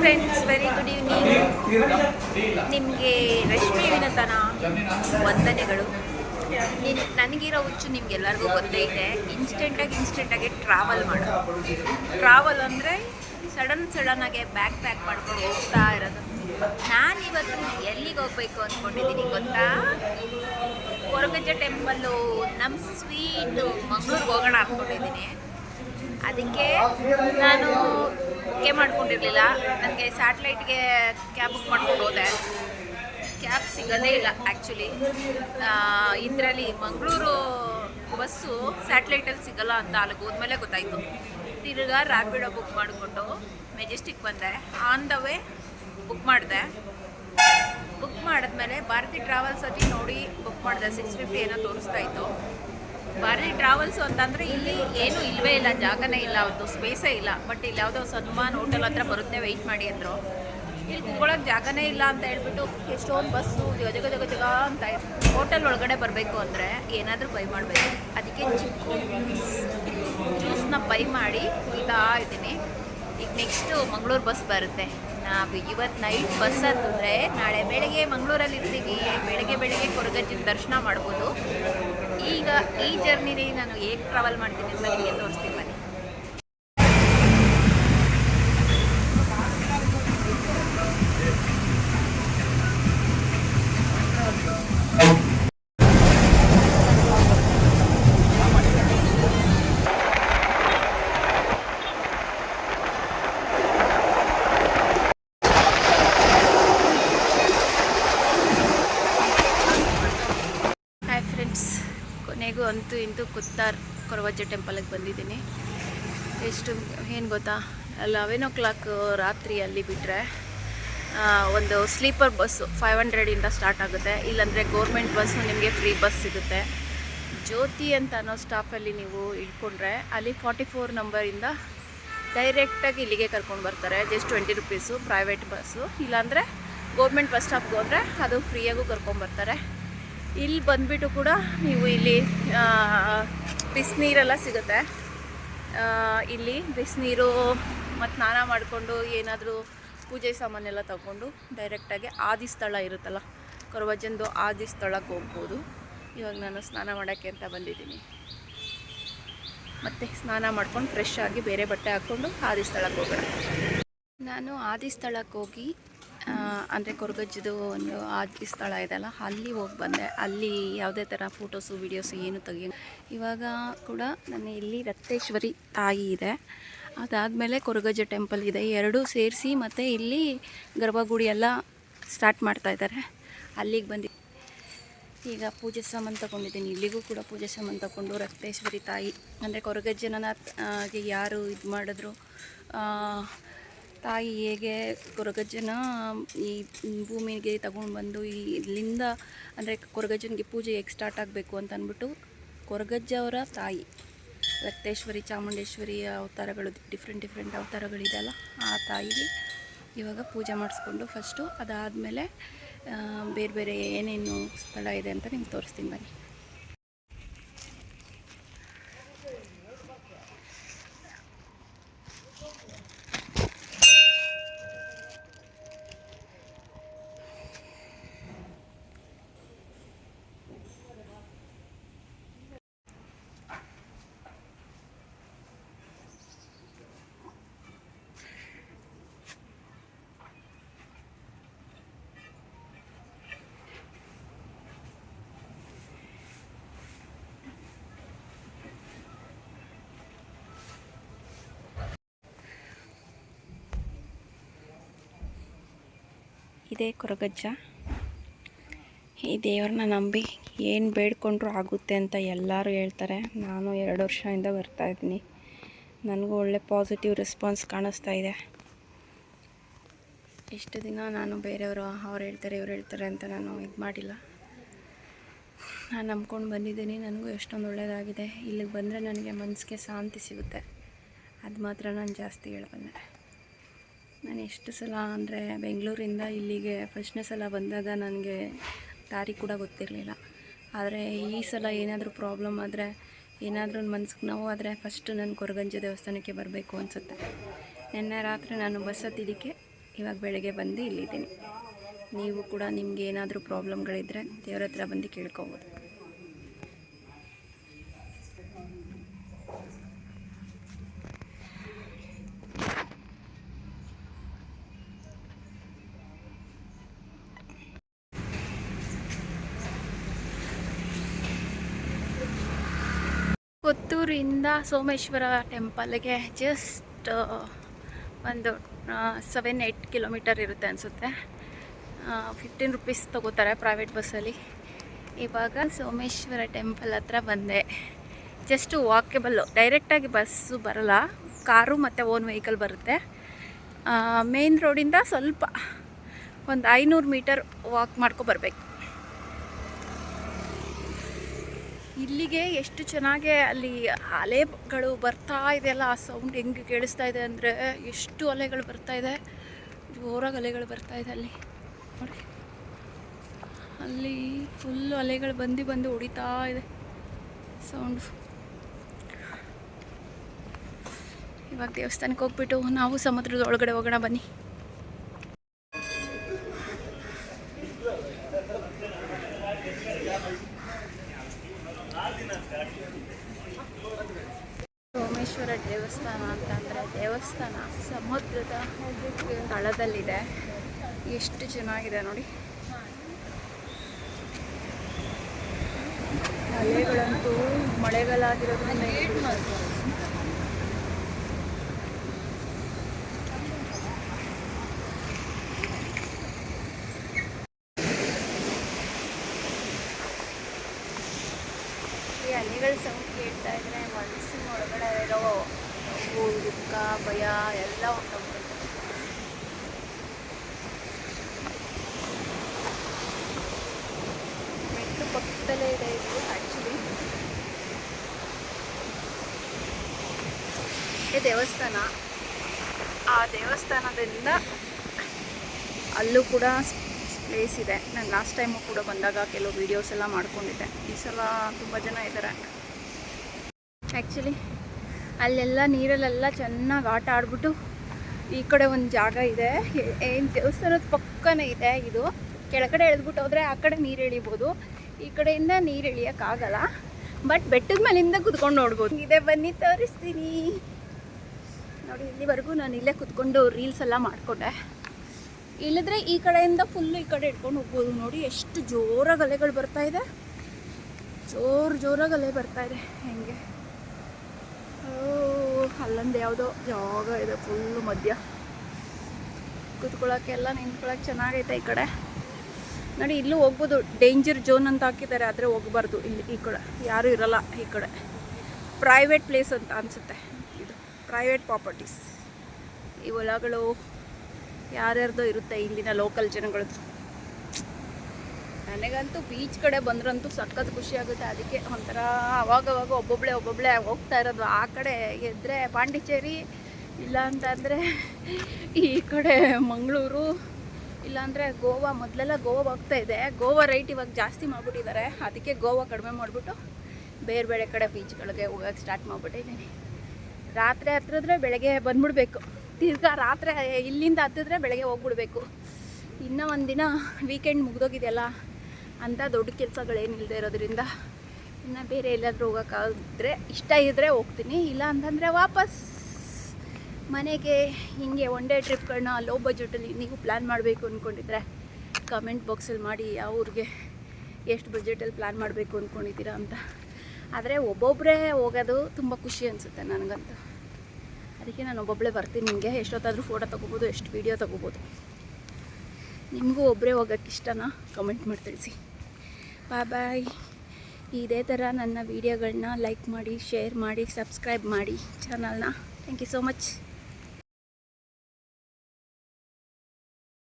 Friends very good evening ನಿಮಗೆ ರಶ್ಮಿ ವಿನತನ ವಂದನೆಗಳು. ನಿನ್, ನನಗಿರೋ ಹುಚ್ಚು ನಿಮ್ಗೆಲ್ಲರಿಗೂ ಗೊತ್ತೇ ಇದೆ ಇನ್ಸ್ಟೆಂಟಾಗಿ ಇನ್ಸ್ಟೆಂಟಾಗಿ ಟ್ರಾವೆಲ್ ಮಾಡೋದು ಟ್ರಾವೆಲ್ ಅಂದರೆ ಸಡನ್ ಸಡನ್ನಾಗೆ ಬ್ಯಾಗ್ ಪ್ಯಾಕ್ ಮಾಡ್ಕೊಂಡು ಹೋಗ್ತಾ ಇರೋದು. ನಾನಿವತ್ತು ಎಲ್ಲಿಗೆ ಹೋಗ್ಬೇಕು ಅಂದ್ಕೊಂಡಿದ್ದೀನಿ ಗೊತ್ತಾ? ಕೊರಗಜ್ಜ ಟೆಂಪಲ್ಲು ನಮ್ಮ ಸ್ವೀಟು ಮಂಗ್ಳೂರಿಗೆ ಹೋಗೋಣ ಅಂದ್ಕೊಂಡಿದ್ದೀನಿ ಅದಕ್ಕೆ ನಾನು ಬುಕ್ಕೇ ಮಾಡ್ಕೊಂಡಿರಲಿಲ್ಲ. ನನಗೆ ಸ್ಯಾಟ್ಲೈಟ್ಗೆ ಕ್ಯಾಬ್ ಬುಕ್ ಮಾಡ್ಕೊಂಡು ಹೋದೆ. ಕ್ಯಾಬ್ ಸಿಗೋದೇ ಇಲ್ಲ ಆ್ಯಕ್ಚುಲಿ ಇದರಲ್ಲಿ ಮಂಗಳೂರು ಬಸ್ಸು ಸ್ಯಾಟ್ಲೈಟಲ್ಲಿ ಸಿಗಲ್ಲ ಅಂತ ಅಲ್ಲಿಗೆ ಹೋದ್ಮೇಲೆ ಗೊತ್ತಾಯಿತು. ತಿರ್ಗಾ ರ್ಯಾಪಿಡೋ ಬುಕ್ ಮಾಡಿಕೊಂಡು ಮೆಜೆಸ್ಟಿಕ್ ಬಂದೆ. ಆನ್ ದ ವೇ ಬುಕ್ ಮಾಡಿದೆ. ಬುಕ್ ಮಾಡಿದ್ಮೇಲೆ ಭಾರತಿ ಟ್ರಾವೆಲ್ಸಲ್ಲಿ ನೋಡಿ ಬುಕ್ ಮಾಡಿದೆ. ಸಿಕ್ಸ್ ಫಿಫ್ಟಿ ಏನೋ ತೋರಿಸ್ತಾ ಇತ್ತು. ಭಾರತಿ ಟ್ರಾವೆಲ್ಸ್ ಅಂತಂದರೆ ಇಲ್ಲಿ ಏನೂ ಇಲ್ಲವೇ ಇಲ್ಲ, ಜಾಗನೇ ಇಲ್ಲ ಅವ್ರದ್ದು ಸ್ಪೇಸೇ ಇಲ್ಲ. ಬಟ್ ಇಲ್ಲಿ ಯಾವುದೋ ಸನ್ಮಾನ್ ಹೋಟೆಲ್ ಹತ್ರ ಬರುತ್ತೆ ವೆಯ್ಟ್ ಮಾಡಿ ಅಂದರು. ಇಲ್ಲಿ ಕುತ್ಕೊಳ್ಳೋಕೆ ಜಾಗನೇ ಇಲ್ಲ ಅಂತ ಹೇಳ್ಬಿಟ್ಟು ಎಷ್ಟೊಂದು ಬಸ್ಸು ಜಗ ಜಗ ಜಗ ಅಂತ ಹೋಟೆಲ್ ಒಳಗಡೆ ಬರಬೇಕು ಅಂದರೆ ಏನಾದರೂ ಬೈ ಮಾಡಬೇಕು. ಅದಕ್ಕೆ ಚಿಕ್ಕು ಜ್ಯೂಸ್ನ ಬೈ ಮಾಡಿ ಕುಡಿತಾ ಇದ್ದೀನಿ ಈಗ ನೆಕ್ಸ್ಟು ಮಂಗಳೂರು ಬಸ್ ಬರುತ್ತೆ. ನಾವು ಇವತ್ತು ನೈಟ್ ಬಸ್ ಹತ್ತಿದ್ರೆ ನಾಳೆ ಬೆಳಗ್ಗೆ ಮಂಗಳೂರಲ್ಲಿ ಇರ್ತೀವಿ ಬೆಳಗ್ಗೆ ಬೆಳಗ್ಗೆ ಕೊರಗಜ್ಜಿನ ದರ್ಶನ ಮಾಡ್ಬೋದು. ಈಗ ಈ ಜರ್ನಿಲಿ ನಾನು ಹೇಗೆ ಟ್ರಾವೆಲ್ ಮಾಡ್ತೀನಿ ಅಂತ ನಿಮಗೆ ತೋರಿಸ್ತೀನಿ. ಅಂತೂ ಇಂತೂ ಕುತ್ತಾರ್ ಕೊರವಜ್ಜ ಟೆಂಪಲಿಗೆ ಬಂದಿದ್ದೀನಿ. ಎಷ್ಟು ಏನು ಗೊತ್ತಾ? ಲೆವೆನ್ ಓ ಕ್ಲಾಕ್ ರಾತ್ರಿ ಅಲ್ಲಿ ಬಿಟ್ಟರೆ ಒಂದು ಸ್ಲೀಪರ್ ಬಸ್ಸು ಫೈವ್ ಹಂಡ್ರೆಡಿಂದ ಸ್ಟಾರ್ಟ್ ಆಗುತ್ತೆ. ಇಲ್ಲಾಂದರೆ ಗೌರ್ಮೆಂಟ್ ಬಸ್ಸು ನಿಮಗೆ ಫ್ರೀ ಬಸ್ ಸಿಗುತ್ತೆ. ಜ್ಯೋತಿ ಅಂತ ಅನ್ನೋ ಸ್ಟಾಪಲ್ಲಿ ನೀವು ಇಟ್ಕೊಂಡ್ರೆ ಅಲ್ಲಿ ಫಾರ್ಟಿ ಫೋರ್ ನಂಬರಿಂದ ಡೈರೆಕ್ಟಾಗಿ ಇಲ್ಲಿಗೆ ಕರ್ಕೊಂಡು ಬರ್ತಾರೆ. Just twenty rupees private bus ಇಲ್ಲಾಂದರೆ ಗೌರ್ಮೆಂಟ್ ಬಸ್ ಸ್ಟಾಪ್ಗೆ ಹೋದರೆ ಅದು ಫ್ರೀಯಾಗೂ ಕರ್ಕೊಂಬರ್ತಾರೆ ಇಲ್ಲಿ ಬಂದ್ಬಿಟ್ಟು ಕೂಡ ನೀವು ಇಲ್ಲಿ ಬಿಸಿನೀರೆಲ್ಲ ಸಿಗುತ್ತೆ. ಇಲ್ಲಿ ಬಿಸಿನೀರು ಮತ್ತು ಸ್ನಾನ ಮಾಡಿಕೊಂಡು ಏನಾದರೂ ಪೂಜೆ ಸಾಮಾನೆಲ್ಲ ತಗೊಂಡು ಡೈರೆಕ್ಟಾಗಿ ಆದಿ ಸ್ಥಳ ಇರುತ್ತಲ್ಲ ಕೊರವಜ್ಜಂದು ಆದಿ ಸ್ಥಳಕ್ಕೆ ಹೋಗ್ಬೋದು. ಇವಾಗ ನಾನು ಸ್ನಾನ ಮಾಡೋಕ್ಕೆ ಅಂತ ಬಂದಿದ್ದೀನಿ. ಮತ್ತು ಸ್ನಾನ ಮಾಡ್ಕೊಂಡು ಫ್ರೆಶ್ ಆಗಿ ಬೇರೆ ಬಟ್ಟೆ ಹಾಕ್ಕೊಂಡು ಆದಿ ಸ್ಥಳಕ್ಕೆ ಹೋಗೋಣ. ನಾನು ಆದಿ ಸ್ಥಳಕ್ಕೆ ಹೋಗಿ ಅಂದರೆ ಕೊರಗಜ್ಜದು ಒಂದು ಆದಿ ಸ್ಥಳ ಇದೆಲ್ಲ ಅಲ್ಲಿ ಹೋಗಿ ಬಂದೆ. ಅಲ್ಲಿ ಯಾವುದೇ ಥರ ಫೋಟೋಸು ವೀಡಿಯೋಸು ಏನು ತೆಗಿಯ ಇವಾಗ ಕೂಡ ನನ್ನ ಇಲ್ಲಿ ರತ್ತೇಶ್ವರಿ ತಾಯಿ ಇದೆ. ಅದಾದಮೇಲೆ ಕೊರಗಜ್ಜ ಟೆಂಪಲ್ ಇದೆ. ಎರಡೂ ಸೇರಿಸಿ ಮತ್ತು ಇಲ್ಲಿ ಗರ್ಭಗುಡಿ ಎಲ್ಲ ಸ್ಟಾರ್ಟ್ ಮಾಡ್ತಾ ಇದ್ದಾರೆ ಅಲ್ಲಿಗೆ ಬಂದು ಈಗ ಪೂಜೆ ಸಾಮಾನು ತಗೊಂಡಿದ್ದೀನಿ. ಇಲ್ಲಿಗೂ ಕೂಡ ಪೂಜೆ ಸಾಮಾನು ತಗೊಂಡು ರಕ್ತೇಶ್ವರಿ ತಾಯಿ ಅಂದರೆ ಕೊರಗಜ್ಜನ ಯಾರು ಇದು ಮಾಡಿದ್ರು ತಾಯಿ ಹೇಗೆ ಕೊರಗಜ್ಜನ ಈ ಭೂಮಿಗೆ ತಗೊಂಡು ಬಂದು ಇಲ್ಲಿಂದ, ಅಂದರೆ ಕೊರಗಜ್ಜನಿಗೆ ಪೂಜೆ ಹೇಗೆ ಸ್ಟಾರ್ಟ್ ಆಗಬೇಕು ಅಂತ ಅಂದ್ಬಿಟ್ಟು ಕೊರಗಜ್ಜ ಅವರ ತಾಯಿ, ರಕ್ತೇಶ್ವರಿ, ಚಾಮುಂಡೇಶ್ವರಿ ಅವತಾರಗಳು ಡಿಫ್ರೆಂಟ್ ಡಿಫ್ರೆಂಟ್ ಅವತಾರಗಳಿದೆಯಲ್ಲ ಆ ತಾಯಿಗೆ ಇವಾಗ ಪೂಜೆ ಮಾಡಿಸ್ಕೊಂಡು ಫಸ್ಟು ಅದಾದಮೇಲೆ ಬೇರೆ ಬೇರೆ ಏನೇನು ಸ್ಥಳ ಇದೆ ಅಂತ ನಿಮ್ಗೆ ತೋರಿಸ್ತೀನಿ ಬನ್ನಿ. ಇದೇ ಕೊರಗಜ್ಜ. ಈ ದೇವ್ರನ್ನ ನಂಬಿ ಏನು ಬೇಡ್ಕೊಂಡ್ರೂ ಆಗುತ್ತೆ ಅಂತ ಎಲ್ಲರೂ ಹೇಳ್ತಾರೆ. ನಾನು ಎರಡು ವರ್ಷದಿಂದ ಬರ್ತಾ ಇದ್ದೀನಿ. ನನಗೂ ಒಳ್ಳೆ ಪಾಸಿಟಿವ್ ರೆಸ್ಪಾನ್ಸ್ ಕಾಣಿಸ್ತಾ ಇದೆ. ಎಷ್ಟು ದಿನ ನಾನು ಬೇರೆಯವರು, ಅವ್ರು ಹೇಳ್ತಾರೆ, ಇವ್ರು ಹೇಳ್ತಾರೆ ಅಂತ ನಾನು ಇದು ಮಾಡಿಲ್ಲ. ನಾನು ನಂಬ್ಕೊಂಡು ಬಂದಿದ್ದೀನಿ. ನನಗೂ ಎಷ್ಟೊಂದು ಒಳ್ಳೆಯದಾಗಿದೆ ಇಲ್ಲಿಗೆ ಬಂದರೆ ನನಗೆ ಮನಸ್ಸಿಗೆ ಶಾಂತಿ ಸಿಗುತ್ತೆ. ಅದು ಮಾತ್ರ ನಾನು ಜಾಸ್ತಿ ಹೇಳ್ಬಂದೆ ನಾನು ಎಷ್ಟು ಸಲ ಅಂದರೆ ಬೆಂಗಳೂರಿಂದ ಇಲ್ಲಿಗೆ ಫಸ್ಟ್ನೇ ಸಲ ಬಂದಾಗ ನನಗೆ ದಾರಿ ಕೂಡ ಗೊತ್ತಿರಲಿಲ್ಲ. ಆದರೆ ಈ ಸಲ ಏನಾದರೂ ಪ್ರಾಬ್ಲಮ್ ಆದರೆ, ಏನಾದರೂ ಮನ್ಸಿಗೆ ನೋವು ಆದರೆ ಫಸ್ಟು ನಾನು ಕೊರಗಂಜ ದೇವಸ್ಥಾನಕ್ಕೆ ಬರಬೇಕು ಅನಿಸುತ್ತೆ. ನಿನ್ನೆ ರಾತ್ರಿ ನಾನು ಬಸ್ ಹತ್ತಿದ್ದಕ್ಕೆ ಇವಾಗ ಬೆಳಗ್ಗೆ ಬಂದು ಇಲ್ಲಿದ್ದೀನಿ. ನೀವು ಕೂಡ ನಿಮಗೆ ಏನಾದರೂ ಪ್ರಾಬ್ಲಮ್ಗಳಿದ್ದರೆ ದೇವ್ರ ಹತ್ರ ಬಂದು ಕೇಳ್ಕೊಬೋದು. ಕೊತ್ತೂರಿಂದ ಸೋಮೇಶ್ವರ ಟೆಂಪಲ್ಗೆ ಜಸ್ಟ್ ಒಂದು ಸೆವೆನ್ ಏಯ್ಟ್ ಕಿಲೋಮೀಟರ್ ಇರುತ್ತೆ ಅನಿಸುತ್ತೆ. ಫಿಫ್ಟೀನ್ ರುಪೀಸ್ ತೊಗೋತಾರೆ ಪ್ರೈವೇಟ್ ಬಸ್ಸಲ್ಲಿ ಇವಾಗ ಸೋಮೇಶ್ವರ ಟೆಂಪಲ್ ಹತ್ರ ಬಂದೆ. ಜಸ್ಟ್ ವಾಕೇಬಲ್ಲು ಡೈರೆಕ್ಟಾಗಿ ಬಸ್ಸು ಬರಲ್ಲ. ಕಾರು ಮತ್ತು ಓನ್ ವೆಹಿಕಲ್ ಬರುತ್ತೆ. ಮೇನ್ ರೋಡಿಂದ ಸ್ವಲ್ಪ ಒಂದು ಐನೂರು ಮೀಟರ್ ವಾಕ್ ಮಾಡ್ಕೊ ಬರಬೇಕು ಇಲ್ಲಿಗೆ ಎಷ್ಟು ಚೆನ್ನಾಗೆ ಅಲ್ಲಿ ಅಲೆಗಳು ಬರ್ತಾ ಇದೆಯಲ್ಲ ಆ ಸೌಂಡ್ ಹೆಂಗೆ ಕೇಳಿಸ್ತಾ ಇದೆ ಅಂದರೆ ಎಷ್ಟು ಅಲೆಗಳು ಬರ್ತಾ ಇದೆ. ಜೋರಾಗಿ ಅಲೆಗಳು ಬರ್ತಾ ಇದೆ ಅಲ್ಲಿ. ನೋಡಿ. ಅಲ್ಲಿ ಫುಲ್ಲು ಅಲೆಗಳು ಬಂದು ಬಂದು ಹೊಡಿತಾ ಇದೆ ಸೌಂಡ್ ಇವಾಗ ದೇವಸ್ಥಾನಕ್ಕೆ ಹೋಗ್ಬಿಟ್ಟು ನಾವು ಸಮುದ್ರದ ಒಳಗಡೆ ಹೋಗೋಣ ಬನ್ನಿ ಸೋಮೇಶ್ವರ ದೇವಸ್ಥಾನ ಅಂತಂದರೆ ದೇವಸ್ಥಾನ, ಸಮುದ್ರದ ತಳದಲ್ಲಿದೆ ಎಷ್ಟು ಚೆನ್ನಾಗಿದೆ ನೋಡಿ ಅಲೆಗಳಂತೂ ಮಳೆಗಾಲ ಆಗಿರೋದ್ರಿಂದ? ಈ ಅಲೆಗಳ ಸೌಂಡ್ ಕೇಳ್ತಾ ಇದ್ರೆ ಮನಸ್ಸಿನ ಒಳಗಡೆ ಇರೋ ನೋವು ದುಃಖ, ಭಯ ಎಲ್ಲ ಉಂಟು. ಮೆಟ್ಟು ಪಕ್ಕದಲ್ಲೇ ಇದೆ ಇದು ಆ್ಯಕ್ಚುಲಿ ದೇವಸ್ಥಾನ, ಆ ದೇವಸ್ಥಾನದಿಂದ ಅಲ್ಲೂ ಕೂಡ ಪ್ಲೇಸ್ ಇದೆ. ನಾನು ಲಾಸ್ಟ್ ಟೈಮು ಕೂಡ ಬಂದಾಗ ಕೆಲವು ವೀಡಿಯೋಸ್ ಎಲ್ಲ ಮಾಡ್ಕೊಂಡಿದ್ದೆ. ಈ ಸಲ ತುಂಬ ಜನ ಇದ್ದಾರೆ. ಆ್ಯಕ್ಚುಲಿ ಅಲ್ಲೆಲ್ಲ ನೀರಲ್ಲೆಲ್ಲ ಚೆನ್ನಾಗಿ ಆಟ ಆಡ್ಬಿಟ್ಟು ಈ ಕಡೆ ಒಂದು ಜಾಗ ಇದೆ. ಏನು ದೇವಸ್ಥಾನದ ಪಕ್ಕನೇ ಇದೆ ಇದು. ಕೆಳಗಡೆ ಎಳೆದ್ಬಿಟ್ಟು ಹೋದರೆ ಆ ಕಡೆ ನೀರು ಎಳಿಬೋದು. ಈ ಕಡೆಯಿಂದ ನೀರು ಎಳಿಯೋಕ್ಕಾಗಲ್ಲ ಬಟ್ ಬೆಟ್ಟದ ಮೇಲಿಂದ ಕುತ್ಕೊಂಡು ನೋಡ್ಬೋದು. ಇದೆ ಬನ್ನಿ ತೋರಿಸ್ತೀನಿ. ನೋಡಿ, ಇಲ್ಲಿವರೆಗೂ ನಾನು ಇಲ್ಲೇ ಕುತ್ಕೊಂಡು ರೀಲ್ಸ್ ಎಲ್ಲ ಮಾಡಿಕೊಂಡೆ. ಇಲ್ಲದ್ರೆ ಈ ಕಡೆಯಿಂದ ಫುಲ್ಲು ಈ ಕಡೆ ಇಟ್ಕೊಂಡು ಹೋಗ್ಬೋದು. ನೋಡಿ, ಎಷ್ಟು ಜೋರಾಗಿ ಅಲೆಗಳು ಬರ್ತಾ ಇದೆ. ಜೋರು ಜೋರಾಗಿ ಅಲೆ ಬರ್ತಾ ಇದೆ. ಹೆಂಗೆ? ಅಲ್ಲೊಂದು ಯಾವುದೋ ಜಾಗ ಇದೆ ಫುಲ್ಲು ಮಧ್ಯ. ಕುತ್ಕೊಳ್ಳೋಕ್ಕೆಲ್ಲ ನಿಂತ್ಕೊಳ್ಳೋಕೆ ಚೆನ್ನಾಗೈತೆ ಈ ಕಡೆ. ನೋಡಿ, ಇಲ್ಲೂ ಹೋಗ್ಬೋದು. ಡೇಂಜರ್ ಝೋನ್ ಅಂತ ಹಾಕಿದ್ದಾರೆ, ಆದರೆ ಹೋಗಬಾರ್ದು. ಇಲ್ಲಿ ಈ ಕಡೆ ಯಾರೂ ಇರಲ್ಲ ಈ ಕಡೆ. ಪ್ರೈವೇಟ್ ಪ್ಲೇಸ್ ಅಂತ ಅನಿಸುತ್ತೆ ಇದು. ಪ್ರೈವೇಟ್ ಪ್ರಾಪರ್ಟೀಸ್ ಈ ಹೊಲಗಳು ಯಾರ್ಯಾರ್ದೋ ಇರುತ್ತೆ ಇಲ್ಲಿನ ಲೋಕಲ್ ಜನಗಳದ್ದು. ನನಗಂತೂ ಬೀಚ್ ಕಡೆ ಬಂದ್ರಂತೂ ಸಖತ್ ಖುಷಿ ಆಗುತ್ತೆ. ಅದಕ್ಕೆ ಒಂಥರ ಅವಾಗವಾಗ ಒಬ್ಬೊಬ್ಬಳೆ ಒಬ್ಬೊಬ್ಬಳೆ ಹೋಗ್ತಾ ಇರೋದು. ಆ ಕಡೆ ಎದ್ರೆ ಪಾಂಡಿಚೇರಿ ಇಲ್ಲ ಅಂತಂದರೆ ಈ ಕಡೆ ಮಂಗಳೂರು, ಇಲ್ಲಾಂದರೆ ಗೋವಾ. ಮೊದಲೆಲ್ಲ ಗೋವಾ ಹೋಗ್ತಾ ಇದೆ. ಗೋವಾ ರೈಟ್ ಇವಾಗ ಜಾಸ್ತಿ ಮಾಡಿಬಿಟ್ಟಿದ್ದಾರೆ. ಅದಕ್ಕೆ ಗೋವಾ ಕಡಿಮೆ ಮಾಡಿಬಿಟ್ಟು ಬೇರೆ ಬೇರೆ ಕಡೆ ಬೀಚ್ಗಳಿಗೆ ಹೋಗೋಕ್ಕೆ ಸ್ಟಾರ್ಟ್ ಮಾಡಿಬಿಟ್ಟಿದ್ದೀನಿ. ರಾತ್ರಿ ಹತ್ತಿದ್ರೆ ಬೆಳಗ್ಗೆ ಬಂದ್ಬಿಡ್ಬೇಕು. ತಿರ್ಗಾ ರಾತ್ರಿ ಇಲ್ಲಿಂದ ಹತ್ತಿದ್ರೆ ಬೆಳಗ್ಗೆ ಹೋಗ್ಬಿಡ್ಬೇಕು. ಇನ್ನೂ ಒಂದಿನ ವೀಕೆಂಡ್ ಮುಗ್ದೋಗಿದೆಯಲ್ಲ. ಅಂತ ದೊಡ್ಡ ಕೆಲಸಗಳೇನಿಲ್ಲದೆ ಇರೋದ್ರಿಂದ ಇನ್ನು ಬೇರೆ ಎಲ್ಲಾದರೂ ಹೋಗೋಕ್ಕಾದ್ರೆ ಇಷ್ಟ ಇದ್ದರೆ ಹೋಗ್ತೀನಿ. ಇಲ್ಲ ಅಂತಂದರೆ ವಾಪಸ್ ಮನೆಗೆ ಹಿಂಗೆ ಒನ್ ಡೇ ಟ್ರಿಪ್ಗಳನ್ನ ಲೋ ಬಜೆಟಲ್ಲಿ ನೀವು ಪ್ಲ್ಯಾನ್ ಮಾಡಬೇಕು ಅಂದ್ಕೊಂಡಿದ್ರೆ ಕಮೆಂಟ್ ಬಾಕ್ಸಲ್ಲಿ ಮಾಡಿ ಯಾವ ಊರಿಗೆ ಎಷ್ಟು ಬಜೆಟಲ್ಲಿ ಪ್ಲ್ಯಾನ್ ಮಾಡಬೇಕು ಅಂದ್ಕೊಂಡಿದ್ದೀರಾ ಅಂತ. ಆದರೆ ಒಬ್ಬೊಬ್ಬರೇ ಹೋಗೋದು ತುಂಬ ಖುಷಿ ಅನಿಸುತ್ತೆ ನನಗಂತೂ. ಅದಕ್ಕೆ ನಾನು ಒಬ್ಬೊಬ್ಬಳೇ ಬರ್ತೀನಿ ನಿಮಗೆ ಎಷ್ಟೊತ್ತಾದರೂ ಫೋಟೋ ತೊಗೋಬೋದು, ಎಷ್ಟು ವೀಡಿಯೋ ತೊಗೋಬೋದು. ನಿಮಗೂ ಒಬ್ಬರೇ ಹೋಗೋಕ್ಕೆ ಇಷ್ಟನಾ? ಕಮೆಂಟ್ ಮಾಡಿ ತಿಳಿಸಿ. ಬಾಯ್ ಬಾಯ್ ಇದೇ ಥರ ನನ್ನ ವೀಡಿಯೋಗಳನ್ನ ಲೈಕ್ ಮಾಡಿ ಶೇರ್ ಮಾಡಿ ಸಬ್ಸ್ಕ್ರೈಬ್ ಮಾಡಿ ಚಾನಲ್ನ ಥ್ಯಾಂಕ್ ಯು ಸೋ ಮಚ್